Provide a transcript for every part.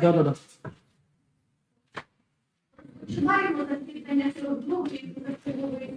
Да, да, да. Починаємо засідання цього блоку і позачергової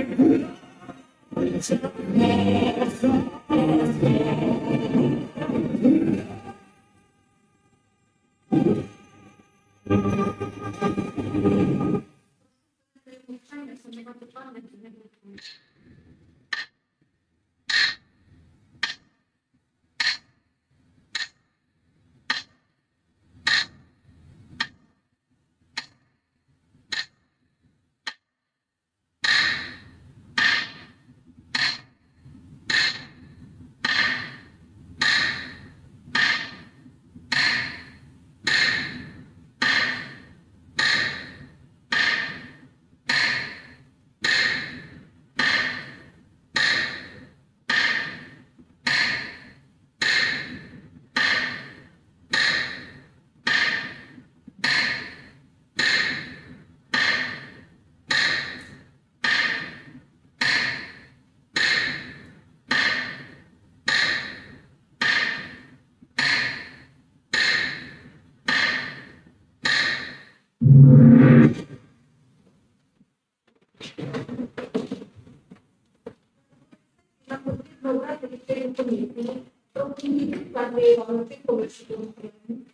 комісію. Пропонують склади Івановичі Колишки України.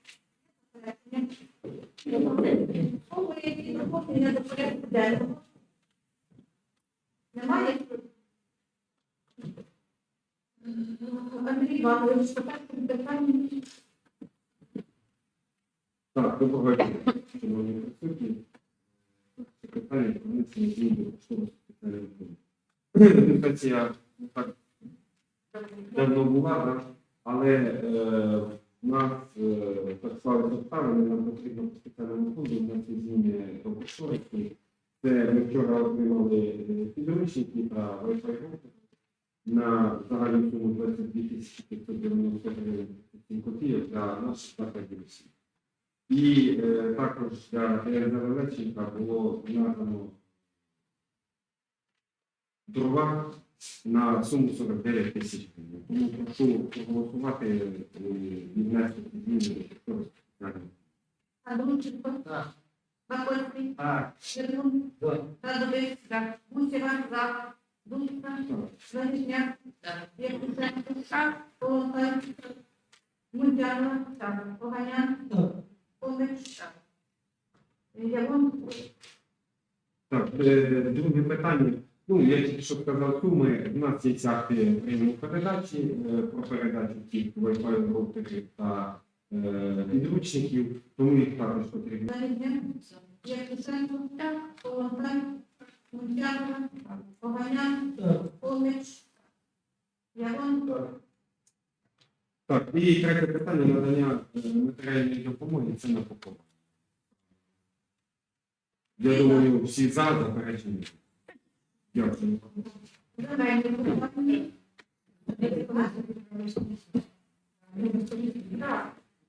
Слово, які проходять до порядку денного. Немає? Андрій Іванович, тепер питання. Так, доброго дня, шановні присутні. Секретарі комісії зміни до Поштового секретаря Презентація не так давно була, але е, в нас е, так склалися нам потрібно по спеціальному фонду внести зміни до кошторису. Це ми вчора отримали е, підручники та Wi-Fi на загальну суму 22 тисячі 590 гривень копійок для наших освіти. І е, також для Єрзера Левченка було надано дрова на суму 49 тисяч гривень. Тому прошу проголосувати е, віднести ці зміни до. Так. Бакольський. Так. Так. Радовик. За. Гусєва. За. Думка. Залізняк. Євтушенко. Так. Полонтай. Мудянова. Так. Поганян. Так. Так. Явон. Так, е, друге питання. Ну, я тільки що сказав суми. У нас є акти прийому передачі е, про передачу тих Wi-Fi роутерів та е, підручників, тому їх також потрібно. Так, і третє питання надання е, матеріальної допомоги це на покупку. Я думаю, всі за заперечення. Дякую.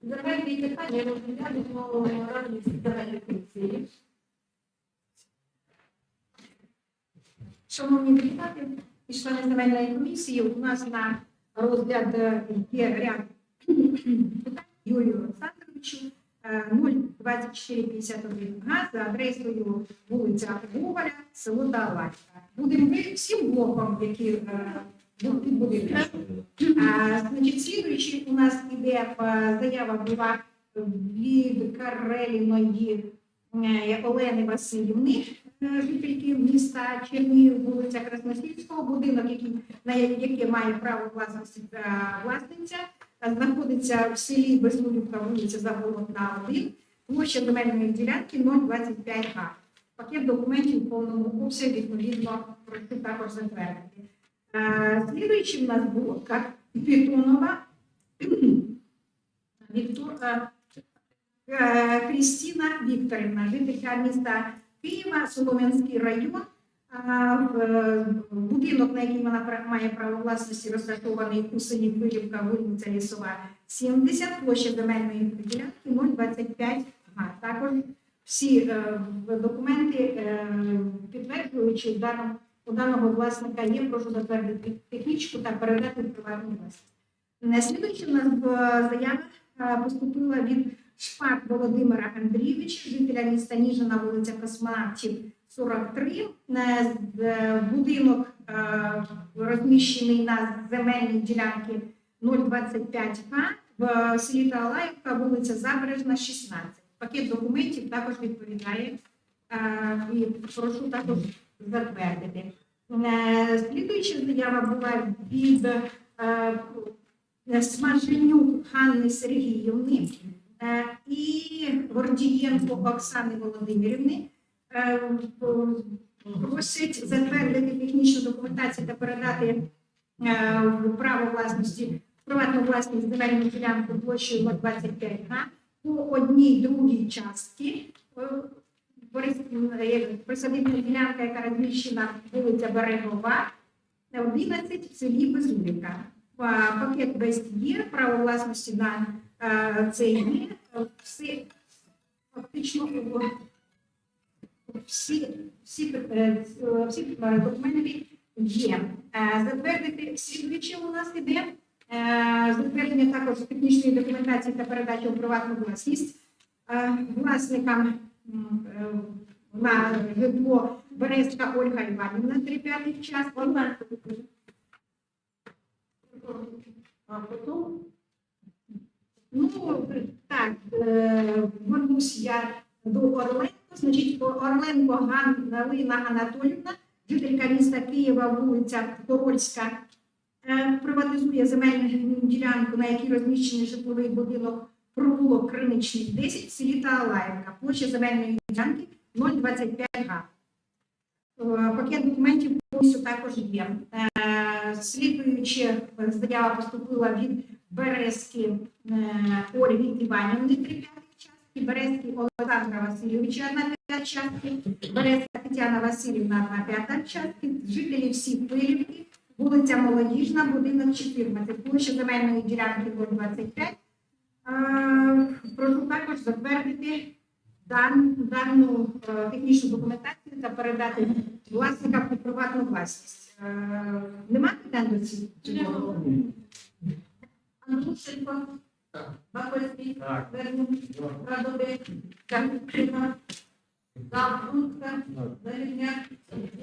Земельні питання. Розглядаємо разом з комісії. Шановні депутати і члени земельної комісії, у нас на розгляд е, є ряд питань Юрію Олександровичу 02451 га за адресою вулиця Гоголя, село Далачка. Будемо ми всім блоком, які е, будуть будинки. А, Значить, слідуючи у нас іде е, заява була від Кареліної е, Олени Васильівни, е, жительки міста Чернігів, вулиця Красносільського, будинок, який, на яке має право власності е, власниця, е, знаходиться в селі Безлюдівка, вулиця Заболотна 1, площа земельної ділянки 025 га. Пакет документів в повному обсязі, відповідно, прошу також затвердити. Е, Слідуючи в нас блока Пітунова Віктор, е, е, Крістіна Вікторівна, жителька міста Києва, Солом'янський район. Е, Будинок, на який вона має право власності, розташований у селі Пилівка, вулиця Лісова, 70, площа земельної ділянки 025 га. Також всі е, документи е, підтверджуючи даному у даного власника є, прошу затвердити технічку та передати приватну власність. Наслідуючи в нас заява поступила від Шпак Володимира Андрійовича, жителя міста Ніжина, вулиця Космонавтів, 43. Е, Будинок е, розміщений на земельній ділянці 025 га в селі Таалаївка, вулиця Забережна, 16. Пакет документів також відповідає е, і прошу також затвердити. Слідуюча заява була від Смаженюк Ганни Сергіївни і Гордієнко Оксани Володимирівни. Просить затвердити технічну документацію та передати е, право власності приватну власність земельну ділянку площею 25 га по одній другій частці. е, е, присадибна ділянка, яка розміщена вулиця Берегова, 11 в селі Безуліка. Па- Пакет весь є, право власності на е, це є. Фактично, всі, всі, е, всі документи є. Е, Затвердити слідуюче у нас іде. е, Затвердження також технічної документації та передачі у приватну власність власникам на житло Березка Ольга Іванівна, 3 п'ятих час. Ну, так, вернусь я до Орленко. Значить, Орленко Галина Анатолівна, жителька міста Києва, вулиця Корольська, е, приватизує земельну ділянку, на якій розміщений житловий будинок провулок Криничний 10 в селі Таалаївка. Площа земельної ділянки 0,25 га. Е, Пакет документів повністю також є. Е, Слідуючи, заява поступила від Березки Ольги Іванівни, 3 Березки Олександра Васильовича, 1 п'ята частки, Березка Тетяна Васильівна, 1 п'ята частки, жителі всі Пилівки, вулиця Молодіжна, будинок 14, площа земельної ділянки 0,25. Е, Прошу також затвердити дан- дану е, технічну документацію та передати власникам у приватну власність. Е, Нема питань до цього? Андрушенко, Так. Вернюк, Радовик, Капітина, Заврунка, Залізняк,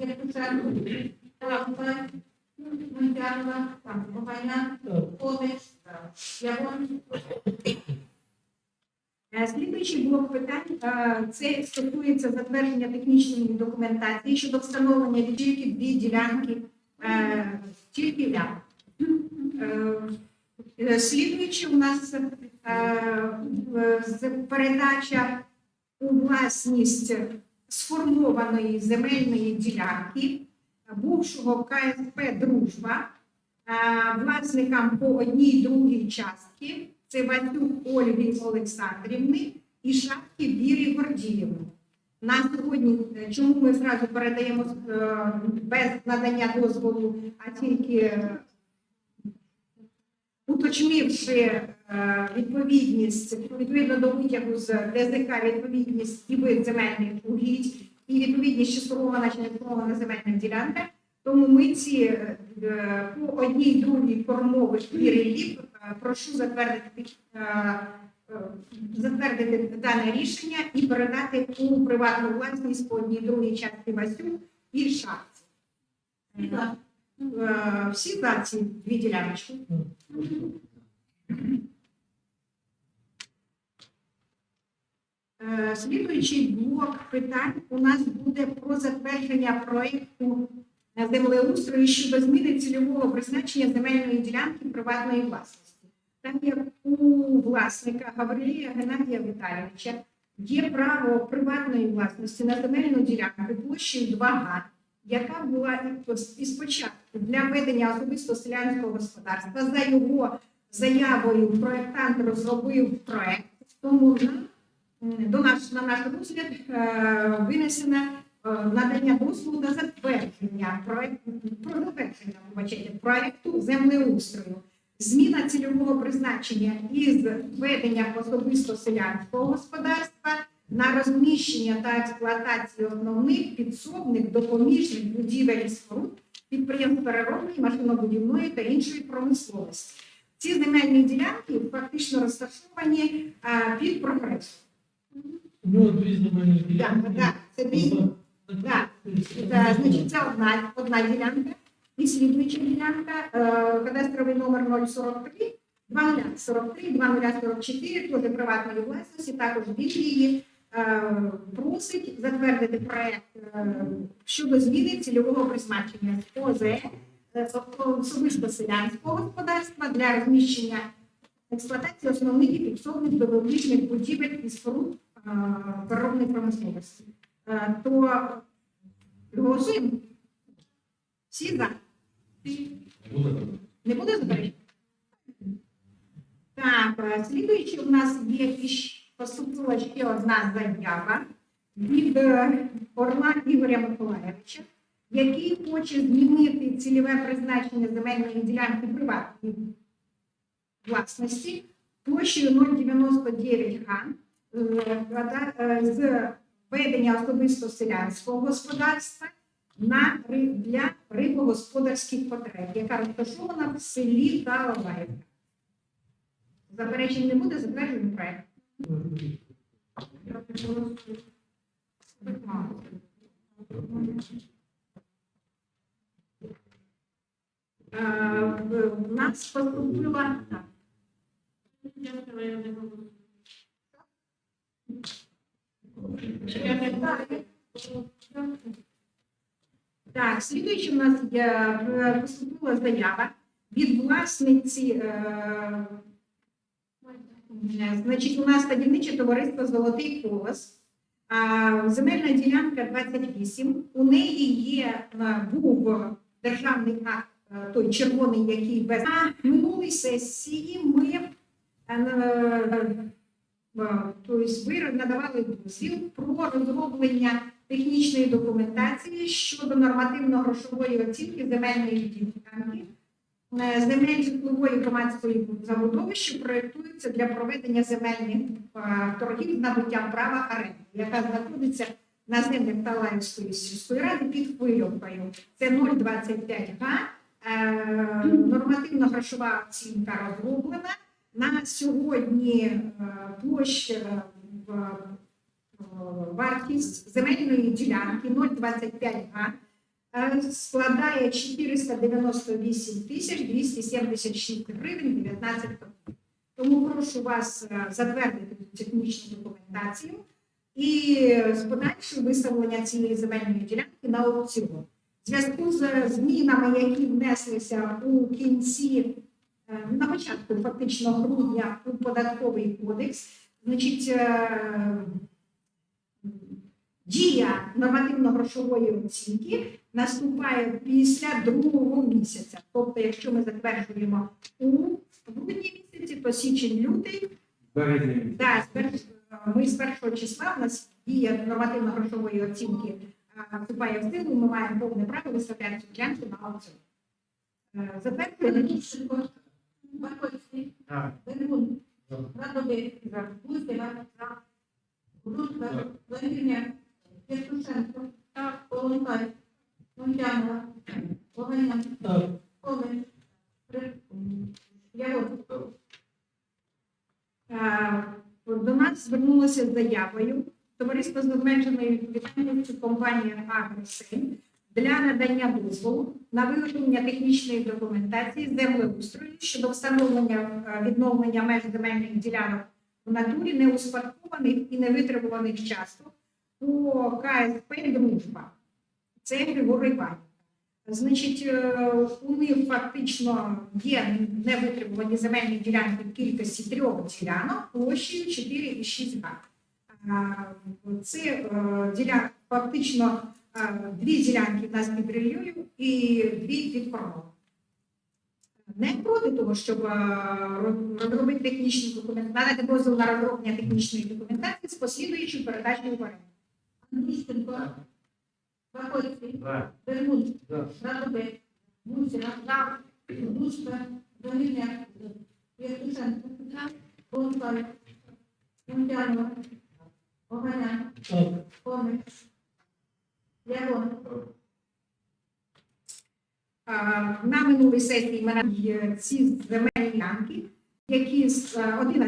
Євтушенко, Лампа, Мунтянова, там, Богайна, Комич, Явон. Слідуючий блок питань е, це стосується затвердження технічної документації щодо встановлення лічильки дві ділянки е, тільки. Е, Слідуючи у нас е, передача у власність сформованої земельної ділянки бувшого КСП Дружба е, власникам по одній другій частки це Васюк Ольги Олександрівни і Шапки Вірі Гордіївни. На сьогодні, е, чому ми зразу передаємо е, без надання дозволу, а тільки е, уточнивши е, відповідність відповідно до витягу з ДЗК відповідність і вид земельних угідь, і відповідність чи сформована чи не сформована земельна ділянка, Тому ми ці е, по одній другій формових і релів е, прошу затвердити, затвердити дане рішення і передати у приватну власність по одній другій часті Васю і шахті. Всі ці дві діляночки. Слідуючий блок питань у нас буде про затвердження проєкту землеустрою щодо зміни цільового призначення земельної ділянки приватної власності. Там є у власника Гаврилія Геннадія Віталійовича є право приватної власності на земельну ділянку площею 2 га, яка була і спочатку для ведення особисто селянського господарства. За його заявою проєктант розробив проєкт, тому до наш, на наш розгляд е, винесено е, надання дозволу на затвердження проекту про затвердження проекту землеустрою. Зміна цільового призначення із ведення особисто селянського господарства на розміщення та експлуатацію основних підсобних допоміжних будівель і споруд підприємств переробної, машинобудівної та іншої промисловості. Ці земельні ділянки фактично розташовані е, під прогресом. У нього дві земельні ділянки. так, це дві. Так. Значить, це одна, одна ділянка. І слідуюча ділянка, е, кадастровий номер 043, 2043, 2044, теж приватної власності, також він її просить затвердити проект е, щодо зміни цільового призначення з ОЗЕ е, особисто селянського господарства для розміщення експлуатації основних і підсобних допоміжних будівель і споруд е, переробної промисловості. Е, То голосуємо. Всі за. Не буде заперечень? Так, е, слідуючи у нас є іщ- поступила ще одна заява від е, Орла Ігоря Миколаєвича, який хоче змінити цільове призначення земельної ділянки приватної власності площею 0,99 га е, е, з ведення особисто селянського господарства на для рибогосподарських потреб, яка розташована в селі Талалаївка. Заперечень не буде, затверджуємо проект. Е, в- нас поступила так. Так, слідуючи у нас е, поступила заява від власниці. Значить, у нас садівниче товариство Золотий колос. Земельна ділянка 28. У неї є був державний акт, той червоний, який без на минулій сесії ми е, е, е, тобто надавали дозвіл про розроблення технічної документації щодо нормативно-грошової оцінки земельної ділянки. Е, Земель житлової громадської забудови, що проєктуються для проведення земельних е, торгів з набуттям права оренди, яка знаходиться на землях Талаївської сільської ради під хвильовкою. Це 0,25 га. Е, Нормативно-грошова оцінка розроблена. На сьогодні площа вартість земельної ділянки 0,25 га складає 498 тисяч 276 гривень 19 копійок. Тому прошу вас е, затвердити технічну документацію і з подальшим виставлення цієї земельної ділянки на аукціон. В зв'язку з змінами, які внеслися у кінці е, на початку фактично грудня у податковий кодекс, значить, е, дія нормативно-грошової оцінки наступає після другого місяця. Тобто, якщо ми затверджуємо у грудні місяці, то січень-лютий, да, ми з першого числа в нас дія нормативно-грошової оцінки вступає в силу, ми маємо повне право виставляти цю ділянку на аукціон. Е, Затверджуємо. Бергун, Так. Полонкай, Лунтянова, До нас звернулося заявою товариство з обмеженою відповідальністю компанія «Агросейм» для надання дозволу на виготовлення технічної документації землеустрою щодо встановлення е, відновлення меж земельних ділянок в натурі неуспадкованих і невитребуваних часток по КСП «Дружба». Це Григорій Іванів. Значить, е, у них фактично є невитребувані земельні ділянки в кількості трьох ділянок площею 4,6 га. А, Це е, діля, фактично е, дві ділянки в нас під рельєю і дві під кордоном. Не проти того, щоб е, розробити технічну документацію, надати дозвіл на розроблення технічної документації з послідуючою передачею в оренду. Ваходський, Вернуть, Да. Радобек, Гусіна, Зав, Душка, Доміняк, Євтушенко, Бонкаль, Мунтянова, Оганян, Комик, Ярон. На минулій сесії ми ці земельні ділянки, які з е, 11